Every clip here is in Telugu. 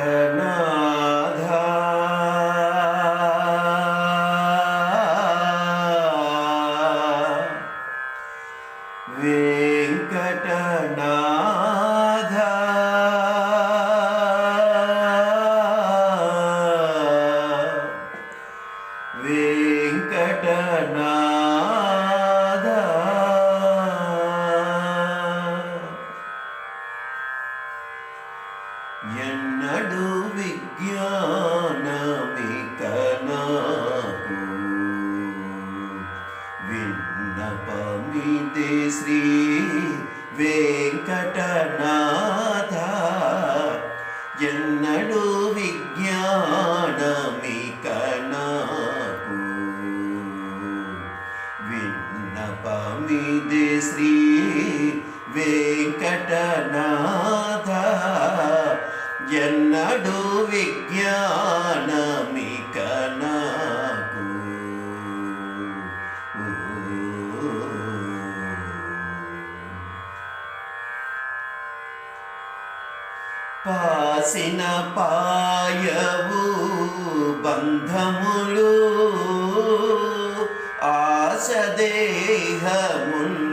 వెంకటనాథ వెంకటనాథ విజ్ఞానమిక నాకు శ్రీ వెంకటనాథ. ఎన్నడు విజ్ఞానమిక విన్నపమిదే శ్రీ వెంకటనాథ. ఎన్నడూ విజ్ఞానమిక నాకు పాసిన పాయవు బంధములు ఆశదేహమున్నాళ్ళు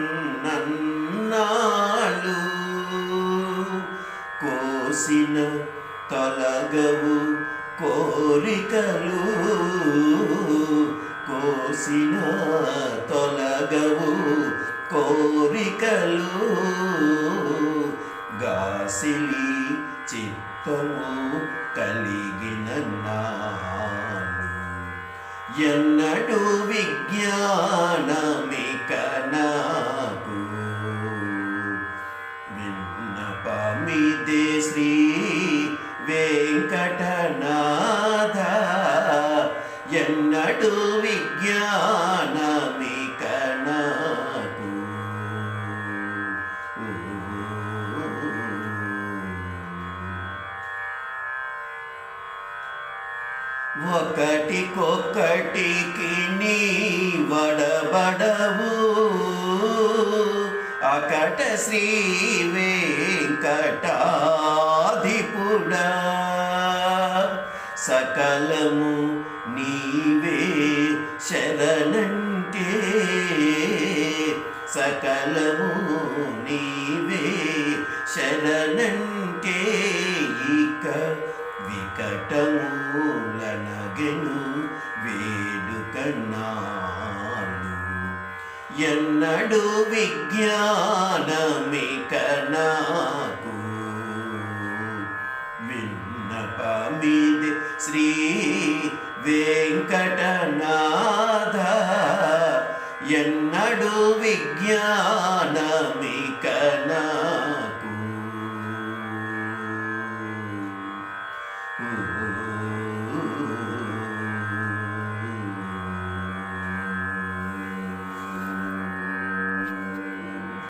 కోసిన తొలగవు కోరికలు కోసిన తొలగవు కోరికలు. గాసిలి చిత్తము కలిగిన నాను. ఎన్నడూ విజ్ఞానమే ఒకటికొక్కటికి నీ వడబడవు. అకట శ్రీ వెంకటాధిపుడా. సకలము నీవే శరణంటే. సకలము నీవే శరణంటే. ఇక వికటమూలనగెను వేడుకన్నాడు ఎన్నడు విజ్ఞానమిక నాకు విన్నపమిది శ్రీ వెంకటనాథ. ఎన్నడు విజ్ఞాన